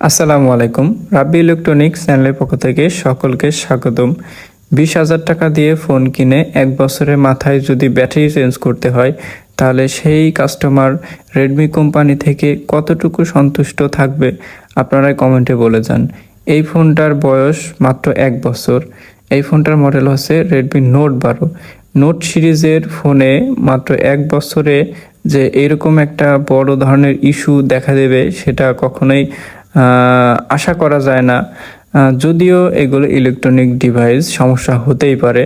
আসসালামু আলাইকুম। রাব্বি ইলেকট্রনিক্স চ্যানেলের পক্ষ থেকে সকলকে স্বাগতম। বিশ হাজার টাকা দিয়ে ফোন কিনে এক বছরের মাথায় যদি ব্যাটারি চেঞ্জ করতে হয়, তাহলে সেই কাস্টমার রেডমি কোম্পানি থেকে কতটুকু সন্তুষ্ট থাকবে আপনারাই কমেন্টে বলে যান। এই ফোনটার বয়স মাত্র এক বছর। এই ফোনটার মডেল হচ্ছে রেডমি নোট বারো। নোট সিরিজের ফোনে মাত্র এক বছরে যে এরকম একটা বড় ধরনের ইস্যু দেখা দেবে, সেটা কখনোই আশা করা যায় না। যদিও এগুলো ইলেকট্রনিক ডিভাইস সমস্যা হতেই পারে।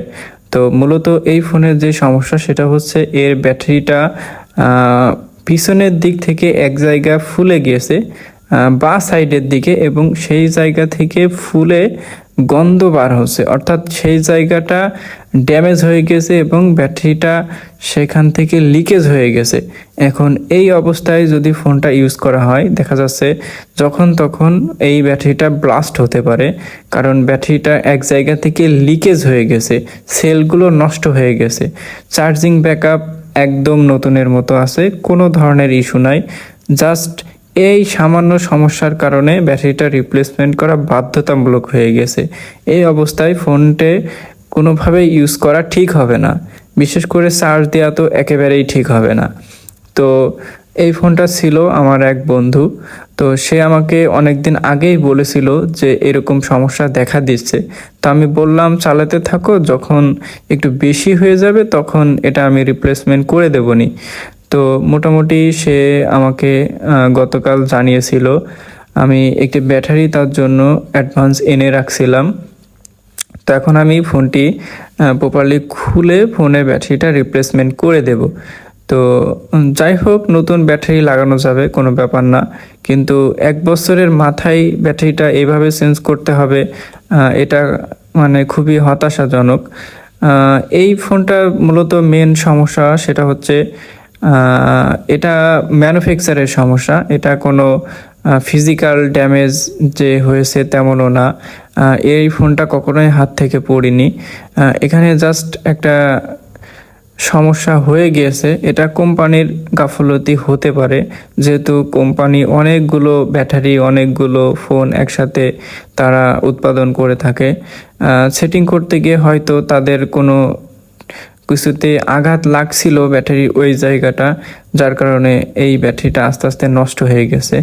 তো মূলত এই ফোনের যে সমস্যা সেটা হচ্ছে এর ব্যাটারিটা পিছনের দিক থেকে এক জায়গা ফুলে গিয়েছে বা সাইডের দিকে এবং সেই জায়গা থেকে ফুলে গন্ধ বার হচ্ছে। অর্থাৎ সেই জায়গাটা ড্যামেজ হয়ে গেছে এবং ব্যাটারিটা সেখান থেকে লিকেজ হয়ে গেছে। এখন এই অবস্থায় যদি ফোনটা ইউজ করা হয়, দেখা যাচ্ছে যখন তখন এই ব্যাটারিটা ব্লাস্ট হতে পারে, কারণ ব্যাটারিটা এক জায়গা থেকে লিকেজ হয়ে গেছে, সেলগুলো নষ্ট হয়ে গেছে। চার্জিং ব্যাকআপ একদম নতুনের মতো আছে, কোনো ধরনের ইস্যু নাই। জাস্ট এই সামান্য সমস্যার কারণে ব্যাটারিটা রিপ্লেসমেন্ট করা বাধ্যতামূলক হয়ে গেছে। এই অবস্থায় ফোনটে কোনোভাবে ইউজ করা ঠিক হবে না। বিশেষ করে চার্জ দেওয়া তো একেবারেই ঠিক হবে না। তো এই ফোনটা ছিল আমার এক বন্ধু। তো সে আমাকে অনেক দিন আগেই বলেছিল যে এরকম সমস্যা দেখা দিচ্ছে। তো আমি বললাম, চালাতে থাকো, যখন একটু বেশি হয়ে যাবে তখন এটা আমি রিপ্লেসমেন্ট করে দেবনি তো মোটামুটি সে আমাকে গতকাল জানিয়েছিল, আমি একটি ব্যাটারি তার জন্য অ্যাডভান্স এনে রাখছিলাম। তো এখন আমি ফোনটি প্রপারলি খুলে ফোনের ব্যাটারিটা রিপ্লেসমেন্ট করে দেব। তো যাই হোক, নতুন ব্যাটারি লাগানো যাবে, কোনো ব্যাপার না। কিন্তু এক বছরের মাথায় ব্যাটারিটা এভাবে চেঞ্জ করতে হবে এটা মানে খুবই হতাশাজনক। এই ফোনটার মূলত মেন সমস্যা সেটা হচ্ছে এটা ম্যানুফ্যাকচারের সমস্যা। এটা কোনো ফিজিক্যাল ড্যামেজ যে হয়েছে তেমনও না। এই ফোনটা কখনোই হাত থেকে পড়িনি। এখানে জাস্ট একটা সমস্যা হয়ে গিয়েছে। এটা কোম্পানির গাফলতি হতে পারে। যেহেতু কোম্পানি অনেকগুলো ব্যাটারি, অনেকগুলো ফোন একসাথে তারা উৎপাদন করে থাকে। সেটিং করতে গিয়ে হয়তো তাদের কোনো কিছুতে আঘাত লাগছিল ব্যাটারির ওই জায়গাটা, যার কারণে এই ব্যাটারিটা আস্তে আস্তে নষ্ট হয়ে গেছে।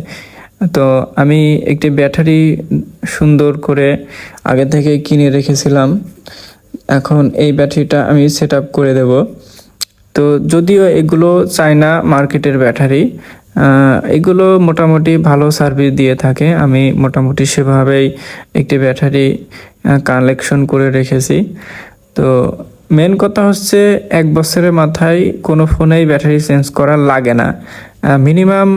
তো আমি একটি ব্যাটারি সুন্দর করে আগে থেকে কিনে রেখেছিলাম। এখন এই ব্যাটারিটা আমি সেট করে দেব। তো যদিও এগুলো চায়না মার্কেটের ব্যাটারি এগুলো মোটামুটি ভালো সার্ভিস দিয়ে থাকে। আমি মোটামুটি সেভাবেই একটি ব্যাটারি কালেকশন করে রেখেছি। তো মেন কথা হচ্ছে এক বছরের মাথায় কোনো ফোনেই ব্যাটারি চেঞ্জ করা লাগে না। মিনিমাম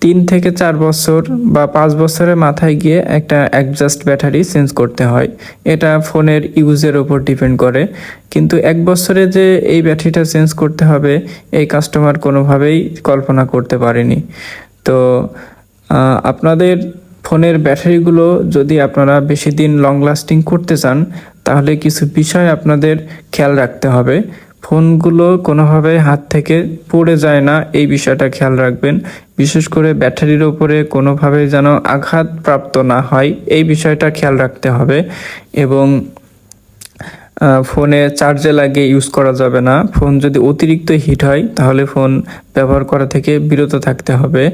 তিন থেকে চার বছর বা পাঁচ বছরের মাথায় গিয়ে একটা অ্যাডজাস্ট ব্যাটারি চেঞ্জ করতে হয়। এটা ফোনের ইউজের ওপর ডিপেন্ড করে। কিন্তু এক বছরে যে এই ব্যাটারিটা চেঞ্জ করতে হবে, এই কাস্টমার কোনোভাবেই কল্পনা করতে পারেনি। তো আপনাদের ফোনের ব্যাটারিগুলো যদি আপনারা বেশি দিন লং লাস্টিং করতে চান তাহলে কিছু বিষয় আপনাদের খেয়াল রাখতে হবে। ফোনগুলো কোনোভাবে হাত থেকে পড়ে যায় না, এই বিষয়টা খেয়াল রাখবেন। বিশেষ করে ব্যাটারির ওপরে কোনোভাবে যেন আঘাত প্রাপ্ত না হয়, এই বিষয়টা খেয়াল রাখতে হবে। এবং ফোনে চার্জে লাগিয়ে ইউজ করা যাবে না। ফোন যদি অতিরিক্ত হিট হয়, তাহলে ফোন ব্যবহার করা থেকে বিরত থাকতে হবে।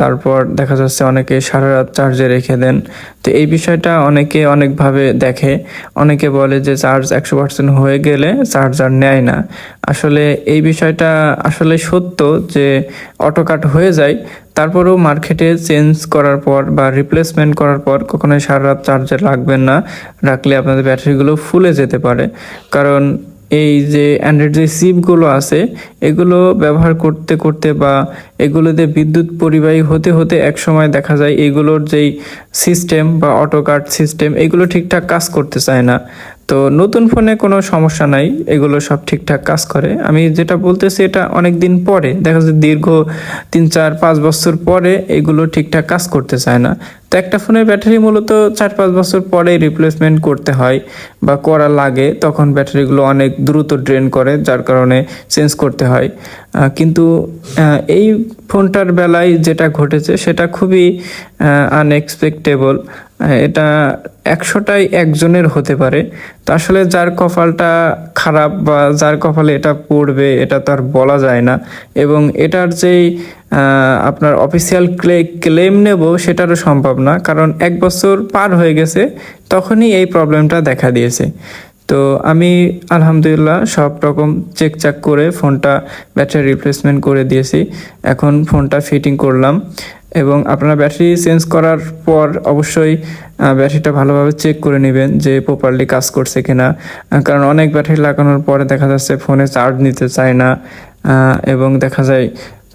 তারপর দেখা যাচ্ছে অনেকে সারা রাত চার্জে রেখে দেন। তো এই বিষয়টা অনেকে অনেকভাবে দেখে। অনেকে বলে যে চার্জ একশো পার্সেন্ট হয়ে গেলে চার্জার নেয় না। আসলে এই বিষয়টা আসলে সত্য যে অটোকাট হয়ে যায়, তারপরেও মার্কেটে চেঞ্জ করার পর বা রিপ্লেসমেন্ট করার পর কখনোই সারা রাত চার্জে রাখবেন না। রাখলে আপনাদের ব্যাটারিগুলো ফুলে যেতে পারে। কারণ এই যে অ্যান্ড্রয়েড যে সিপগুলো আছে, এগুলো ব্যবহার করতে করতে বা এগুলোতে বিদ্যুৎ পরিবাহী হতে হতে এক সময় দেখা যায় এগুলোর যেই সিস্টেম বা অটোকার্ড সিস্টেম এগুলো ঠিকঠাক কাজ করতে চায় না। তো নতুন ফোনে কোনো সমস্যা নাই, এগুলো সব ঠিকঠাক কাজ করে। আমি যেটা বলতেছি, এটা অনেক দিন পরে, দেখা যাচ্ছে দীর্ঘ তিন, চার, পাঁচ বছর পরে এগুলো ঠিকঠাক কাজ করতে চায় না। তো একটা ফোনের ব্যাটারি মূলত চার, পাঁচ বছর পরে রিপ্লেসমেন্ট করতে হয় বা করা লাগে, তখন ব্যাটারিগুলো অনেক দ্রুত ড্রেন করে, যার কারণে চেঞ্জ করতে হয়। কিন্তু এই ফোনটার বেলায় যেটা ঘটেছে, সেটা খুবই আনএক্সপেক্টেবল এটা একশোটাই একজনের হতে পারে। তো আসলে যার কপালটা খারাপ বা যার কপালে এটা পড়বে, এটা তো আর বলা যায় না। এবং এটার যেই আপনার অফিসিয়াল ক্লে ক্লেম নেব সেটারও সম্ভব না। কারণ এক বছর পার হয়ে গেছে, তখনই এই প্রবলেমটা দেখা দিয়েছে। তো আমি আলহামদুলিল্লাহ সব রকম চেক চাক করে ফোনটা ব্যাটারি রিপ্লেসমেন্ট করে দিয়েছি। এখন ফোনটা ফিটিং করলাম এবং আপনারা ব্যাটারি চেঞ্জ করার পর অবশ্যই ব্যাটারিটা ভালোভাবে চেক করে নেবেন যে প্রপারলি কাজ করছে কিনা। কারণ অনেক ব্যাটারি লাগানোর পরে দেখা যাচ্ছে ফোনে চার্জ নিতে চায় না এবং দেখা যায়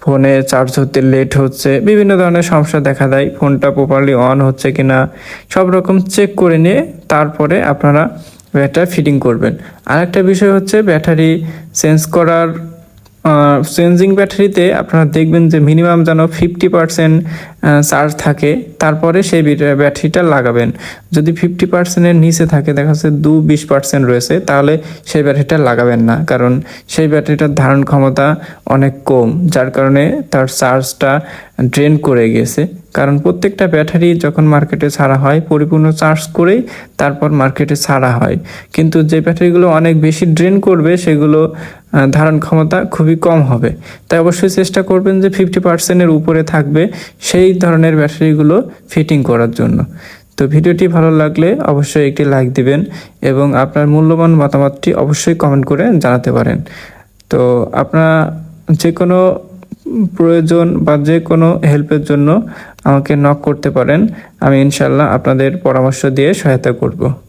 ফোনে চার্জ হতে লেট হচ্ছে। বিভিন্ন ধরনের সমস্যা দেখা দেয়, ফোনটা প্রপারলি অন হচ্ছে কিনা। সব রকম চেক করে নিয়ে তারপরে আপনারা ব্যাটারি ফিটিং করবেন। আরেকটা বিষয় হচ্ছে ব্যাটারি চেঞ্জ করার চেঞ্জিং ব্যাটারিতে আপনারা দেখবেন যে মিনিমাম যেন ফিফটি পার্সেন্ট চার্জ থাকে, তারপরে সেই ব্যাটারিটা লাগাবেন। যদি ফিফটি পার্সেন্টের নিচে থাকে, দেখা যাচ্ছে দু বিশ পার্সেন্ট রয়েছে, তাহলে সেই ব্যাটারিটা লাগাবেন না, কারণ সেই ব্যাটারিটার ধারণ ক্ষমতা অনেক কম, যার কারণে তার চার্জটা ড্রেন করে গিয়েছে কারণ প্রত্যেকটা ব্যাটারি যখন মার্কেটে ছাড়া হয়, পরিপূর্ণ চার্জ করেই তারপর মার্কেটে ছাড়া হয়। কিন্তু যে ব্যাটারিগুলো অনেক বেশি ড্রেন করবে, সেগুলো ধারণ ক্ষমতা খুবই কম হবে। তাই অবশ্যই চেষ্টা করবেন যে ফিফটি পার্সেন্টের উপরে থাকবে সেই ধরনের ব্যাটারিগুলো ফিটিং করার জন্য। তো ভিডিওটি ভালো লাগলে অবশ্যই একটি লাইক দিবেন এবং আপনার মূল্যবান মতামতটি অবশ্যই কমেন্ট করে জানাতে পারেন। তো আপনারা যে কোনো প্রয়োজন বা যে কোনো হেল্পের জন্য আমাকে নক করতে পারেন। আমি ইনশাল্লাহ আপনাদের পরামর্শ দিয়ে সহায়তা করব।